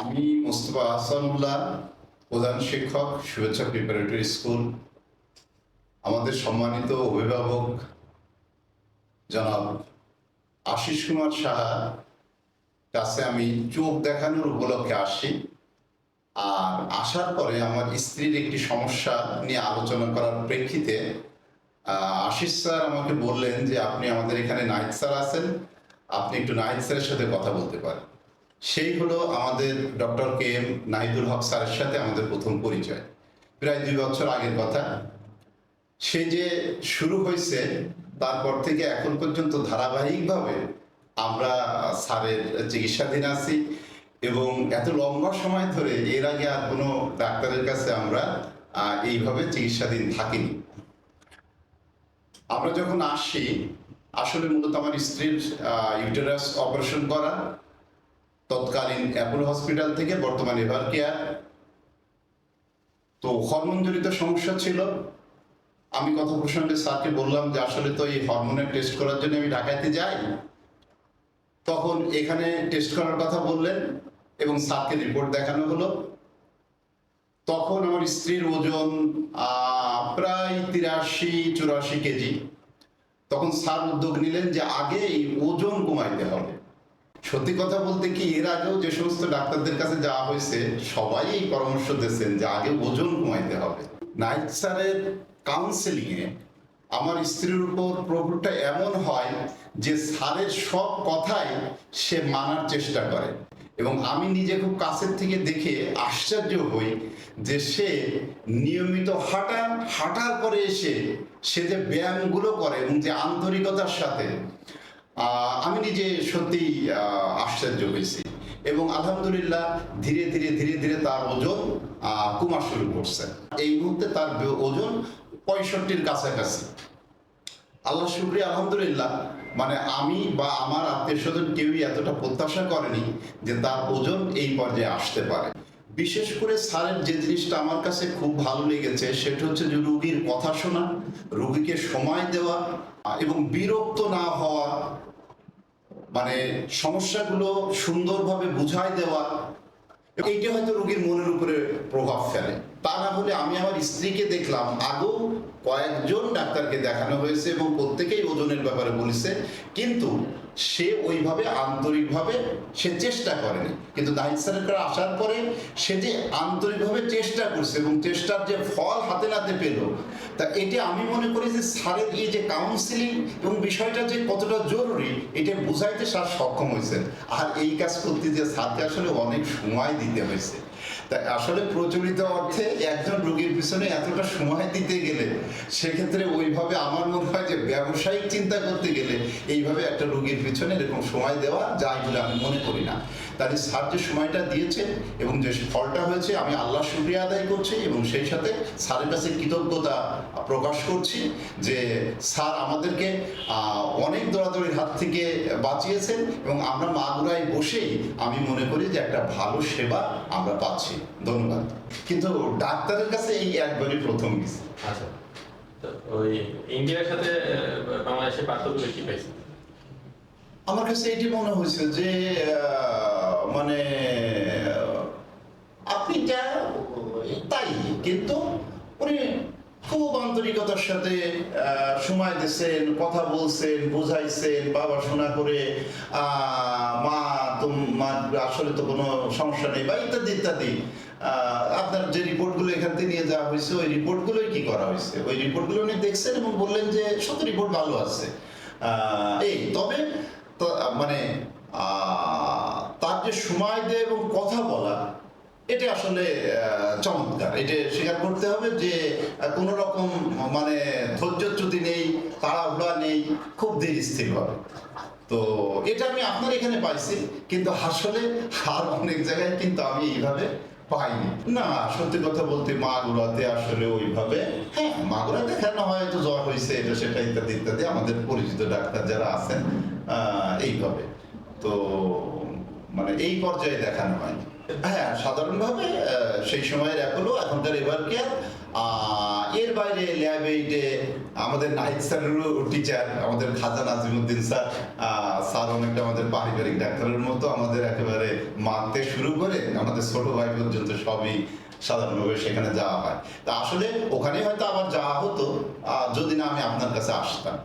আমি মোস্তফা আহসানুল্লাহ প্রধান শিক্ষক, শুভেচ্ছা প্রিপারেটরি স্কুল আমাদের সম্মানিত অভিভাবক জনাব আশিস কুমার সাহা, কাছে আমি চোখ দেখানোর উপলক্ষে আসি। আর আসার পরে আমার স্ত্রীর একটি সমস্যা নিয়ে আলোচনা করার প্রেক্ষিতে আশিস স্যার আমাকে বললেন যে আপনি আমাদের এখানে নাইট স্যার আছেন, আপনি একটু নাইট স্যারের সাথে কথা বলতে পারেন। সেই হলো আমাদের doctor K M Nahidul Haque স্যারের সাথে আমাদের প্রথম পরিচয়। প্রায় দুই বছর আগের কথা। সে যে শুরু হয়েছে, তারপর থেকে এখন পর্যন্ত ধারাবাহিকভাবে আমরা স্যারের চিকিৎসাধীন আছি এবং এত লম্বা সময় ধরে এর আগে আর কোনো ডাক্তারের কাছে আমরা এইভাবে চিকিৎসাধীন থাকিনি। আমরা যখন আসি, আসলে মূলত আমার স্ত্রীর ইউটেরাস অপারেশন করা। তৎকালীন অ্যাপোলো হসপিটাল থেকে বর্তমানে এভার কেয়ার। তো হরমোনজনিত সমস্যা ছিল। আমি কথা প্রসঙ্গে স্যারকে বললাম যে, আসলে তো এই হরমোনের টেস্ট করার জন্য আমি ঢাকাইতে যাই। তখন এখানে টেস্ট করার কথা বললেন এবং স্যারকে রিপোর্ট দেখানো হলো। তখন আমার স্ত্রীর ওজন প্রায় তিরাশি, চুরাশি কেজি। তখন স্যার উদ্যোগ নিলেন যে, আগে এই ওজন কমাইতে হবে। সত্যি কথা বলতে কি, এর আগেও যে সমস্ত ডাক্তারদের কাছে যাওয়া হয়েছে, সবাই এই পরামর্শ দিয়েছেন যে আগে ওজন কমাইতে হবে। নাইট স্যারের কাউন্সেলিং এ আমার স্ত্রীর উপর প্রভাবটা এমন হয় যে স্যারের সব কথাই সে মানার চেষ্টা করে। এবং আমি নিজে খুব কাছের থেকে দেখে আশ্চর্য হই যে সে নিয়মিত হাঁটা, হাঁটার পরে এসে সে যে ব্যায়ামগুলো করে এবং যে আন্তরিকতার সাথে আমি নিজে সত্যি আশ্চর্য হয়েছি। এবং আলহামদুলিল্লাহ ধীরে ধীরে ধীরে ধীরে তার ওজন কমা শুরু করছে। এই মুহূর্তে তার ওজন পঁয়ষট্টির কাছাকাছি। আল্লাহ শুক্রিয়া, আলহামদুলিল্লাহ। মানে আমি বা আমার আত্মীয় স্বজন কেউই এতটা প্রত্যাশা করেনি যে তার ওজন এই পর্যায়ে আসতে পারে। বিশেষ করে স্যারের যে জিনিসটা আমার কাছে খুব ভালো লেগেছে, সেটা হচ্ছে যে রুগীর কথা শোনা, রুগীকে সময় দেওয়া এবং বিরক্ত না হওয়া মানে সমস্যাগুলো সুন্দরভাবে বুঝাই দেওয়া এইটা হয়তো রোগীর মনের উপরে প্রভাব ফেলে। তা না হলে আমি আমার স্ত্রীকে দেখলাম। আগেও কয়েকজন ডাক্তারকে দেখানো হয়েছে এবং প্রত্যেকেই ওজনের ব্যাপারে বলেছে। কিন্তু সে ওইভাবে আন্তরিকভাবে সে চেষ্টা করেনি। কিন্তু নাহিদ স্যারের কাছে আসার পরে সে যে আন্তরিকভাবে চেষ্টা করছে এবং চেষ্টার যে ফল হাতে নাতে পেল, তা এটি আমি মনে করি যে স্যারের এই যে কাউন্সিলিং এবং বিষয়টা যে কতটা জরুরি, এটা বুঝাইতে স্যার সক্ষম হয়েছেন। আর এই কাজ করতে যে স্যারকে আসলে অনেক সময় দিতে হয়েছে। তাই আসলে প্রচলিত অর্থে একজন পিছনে এতটা সময় দিতে গেলে, সেক্ষেত্রে ওইভাবে আমার মনে হয় যে ব্যবসায়িক চিন্তা করতে গেলে এইভাবে একটা রোগীর পিছনে এরকম সময় দেওয়া যায় বলে আমি মনে করি না। তাই স্যার যে সময়টা দিয়েছে এবং যে ফলটা হয়েছে আমি আল্লাহ শুক্রিয়া আদায় করছি এবং সেই সাথে স্যারের কাছে কৃতজ্ঞতা প্রকাশ করছি যে স্যার আমাদেরকে অনেক দৌড়াদৌড়ির হাত থেকে বাঁচিয়েছেন এবং আমরা মাগুরায় বসেই আমি মনে করি যে একটা ভালো সেবা আমরা পাচ্ছি। ধন্যবাদ। কিন্তু ডাক্তারের কাছে এই একবারই প্রথম গেছি। আচ্ছা। ওই ইন্ডিয়ার সাথে বাংলাদেশের পার্থক্য কি পাইছেন আমার কাছে এটি মনে হয়েছে যে মানে আপনি যা তাই কিন্তু উনি খুব আন্তরিকতার সাথে সময় দিচ্ছেন কথা বলছেন বুঝাইছেন বাবা শোনা করে আহ, মা তোমার আসলে তো কোনো সমস্যা নেই বা ইত্যাদি ইত্যাদি। আপনার যে রিপোর্টগুলো এখান থেকে নিয়ে যাওয়া হয়েছে, ওই রিপোর্টগুলোই কি করা হয়েছে? ওই রিপোর্টগুলো উনি দেখছেন এবং বললেন যে সত্য রিপোর্ট ভালো আছে। এই, তবে মানে তার যে সময় দেয় এবং কথা বলা, এটা আসলে চমৎকার। এটা স্বীকার করতে হবে যে কোনো রকম মানে ধৈর্যচ্যুতি নেই, তাড়াহুড়া নেই, খুব ধীর ভাবে। তো, এটা আমি আপনার এখানে পাইছি, কিন্তু আসলে আর অনেক জায়গায় কিন্তু আমি এইভাবে পাইনি। না, সত্যি কথা বলতে মাগুরাতে আসলে ওইভাবে হ্যাঁ মাগুরা দেখানো জ্বর হয়েছে এটা সেটা ইত্যাদি ইত্যাদি, আমাদের পরিচিত ডাক্তার যারা আছেন এইভাবে। তো মানে এই পর্যায়ে দেখানো হয় হ্যাঁ সাধারণভাবে সেই সময়ের অ্যাপোলো এখনকার এবার কেয়ার এর এইটে আমাদের স্যারেরও টিচার আমাদের খাজা নাজিমুদ্দিন স্যার স্যার অনেকটা আমাদের পারিবারিক ডাক্তারের মতো আমাদের একেবারে মারতে শুরু করে আমাদের ছোট ভাই পর্যন্ত সবই সাধারণভাবে সেখানে যাওয়া হয়। তা আসলে ওখানে হয়তো আবার যাওয়া হতো যদি না আমি আপনার কাছে আসতাম।